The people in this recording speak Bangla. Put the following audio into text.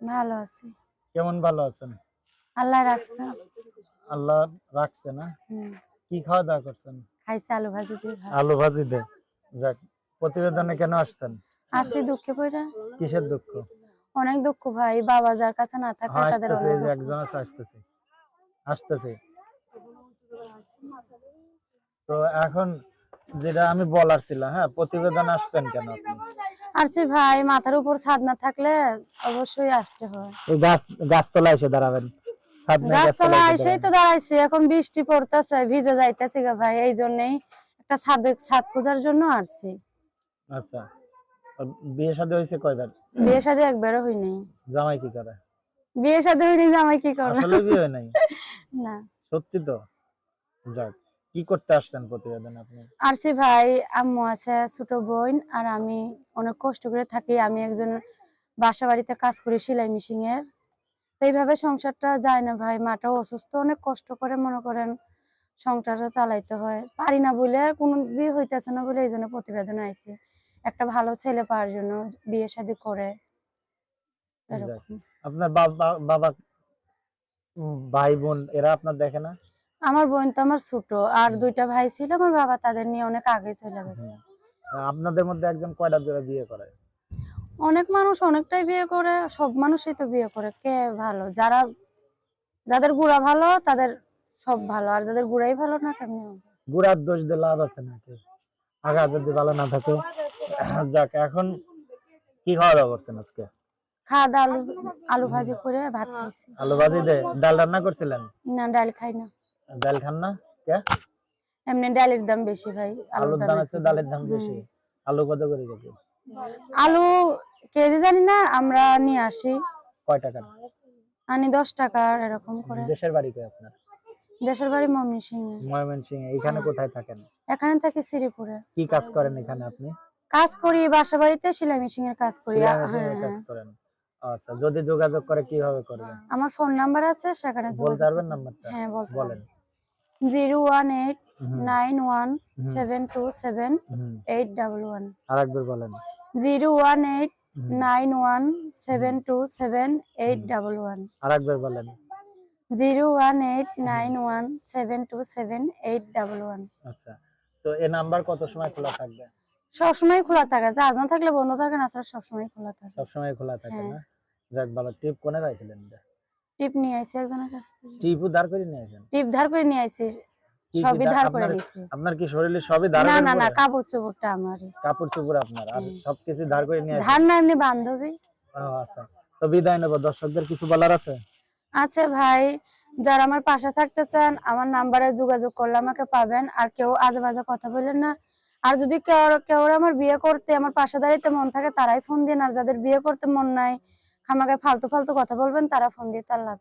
ভালো আছি। কেমন ভালো আছেন? আল্লাহ রাখছে। আল্লাহ রাখছে না? কি খাওয়া দাওয়া করছেন? খাইছে আলু ভাজি দিয়ে আলু ভাজি দে যাক প্রতিবেদনে কেন আসছেন? আছি দুঃখে পড়া কিসের দুঃখ? অনেক দুঃখ ভাই বাবা যার কাছে না থাকে তাদের অনেক। একজন আসতেছে। আসতেছে। তো এখন যেটা আমি বলার ছিল হ্যাঁ প্রতিবেদন আসছেন কেন আপনি? আরছি ভাই মাথার উপর ছাদ না থাকলে অবশ্যই আসতে হয়। গাছ গাছতলা এসে দাঁড়াবেন। গাছতলা এসেই তো দাঁড়াইছি এখন বৃষ্টি পড়তেছে ভিজে যাইতেছি গা ভাই এই জন্যই একটা ছাদ ছাদ খোঁজার জন্য আসছি। দাঁড়াবেন। আচ্ছা বিয়ে শাদী হয়েছে কয়বার? বিয়ে শাদী একবারও হই নাই জামাই কি করে? বিয়ে শাদী হইনি জামাই কি করবে আসলে বিয়ে হয় নাই? না। সত্যি তো? যাক। কি করতে আসছেন প্রতিবেদন আপনি? আরসি ভাই আম্মু আছে ছোট বোন আর আমি অনেক কষ্ট করে থাকি। আমি একজন বাসা বাড়িতে কাজ করি সেলাই মেশিন এর তো এইভাবে সংসারটা যায় না ভাই মাটাও অসুস্থ অনেক কষ্ট করে মনে করেন সংসারটা চালাইতে হয়। পারি না বলে কোনো দিকে হইতেছে না বলে এই জন্য প্রতিবেদন আইছে। একটা ভালো ছেলে পাওয়ার জন্য বিয়ে শাদী করে। এরকম। আপনার বাবা বাবা ভাই বোন এরা আপনার দেখে না? আমার বোন তো আমার ছোট আর দুইটা ভাই ছিল আমার বাবা তাদের নিয়ে অনেক আগে চলে গেছে। আপনাদের মধ্যে একজন কয়টা জোড়া বিয়ে করে? অনেক মানুষ অনেকটাই বিয়ে করে সব মানুষই তো বিয়ে করে কে ভালো? যারা যাদের গুড়া ভালো তাদের সব ভালো আর যাদের গুড়াই ভালো না কেমনি গুড়ার দোষ দিয়ে লাভ আছে নাকি? আগা যদি ভালো না থাকে যাক এখন কি খাওয়া দাওয়া করছেন আজকে? খাওয়া দাওয়া আলু আলু ভাজি করে ভাত খাইছি। আলু ভাজি দে ডাল রান্না করছিলেন? না ডাল খাই না। ডাল খান না? কে? এমনি ডালের দাম বেশি ভাই আলুর দাম আছে ডালের দাম বেশি। আলু কত করে কেজি? আলু কেজি জানি না আমরা নিয়ে আসি। কয় টাকা? আনি দশ টাকার এরকম করে। দেশের বাড়ি কই আপনার? দেশের বাড়ি মমি সিংহে ময়মনসিং এখানে কোথায় থাকেন? এখানে থাকি শ্রীপুরে। কি কাজ করেন এখানে আপনি? কাজ করি বাসা বাড়িতে সেলাই মেশিন এর কাজ করি। হ্যাঁ, কাজ হ্যাঁ। করেন। আচ্ছা যদি যোগাযোগ করে কীভাবে করবেন? আমার ফোন নাম্বার আছে সেখানে বলতে পারবেন নাম্বারটা? হ্যাঁ বলেন। Zero one eight nine one. Seven two seven eight double one. আরেকবার বলেন। Zero one eight nine one seven two seven eight double one. আরেকবার বলেন। Zero one eight nine one seven two seven eight double one. আচ্ছা তো এই নাম্বার কত সময় খোলা থাকবে? সবসময় খোলা থাকে চার্জ না থাকলে বন্ধ থাকে না সবসময় খোলা থাকে। সব সময় খোলা থাকে হ্যাঁ। না? যাক ভালো টিপ কোনে পাইছিলেন? টিপ নিয়ে আইসি একজনের কাছ থেকে। টিপও দাঁড় করে নিয়ে আসেন? টিপ ধার করে নিয়ে কি সবই ধার করে নিছি আপনার কি শরীরে সবই ধার না না না কাপড় চোপড়টা আমারই। কাপড় চোপড় আপনার আর। সবকিছু ধার করে নিয়ে ধার না এমনি বান্ধবী। ও, আচ্ছা। তো বিদায় নেব দর্শকদের কিছু বলার আছে? আছে ভাই যারা আমার পাশে থাকতে চান আমার নাম্বারে যোগাযোগ করলে আমাকে পাবেন আর কেউ আজে বাজে কথা বললেন না। আর যদি কেউ কেউ আমার বিয়ে করতে আমার পাশে দাঁড়াইতে মন থাকে তারাই ফোন দিন আর যাদের বিয়ে করতে মন নাই খামাকে ফালতু ফালতু কথা বলবেন তারা ফোন দিয়ে তার লাভ।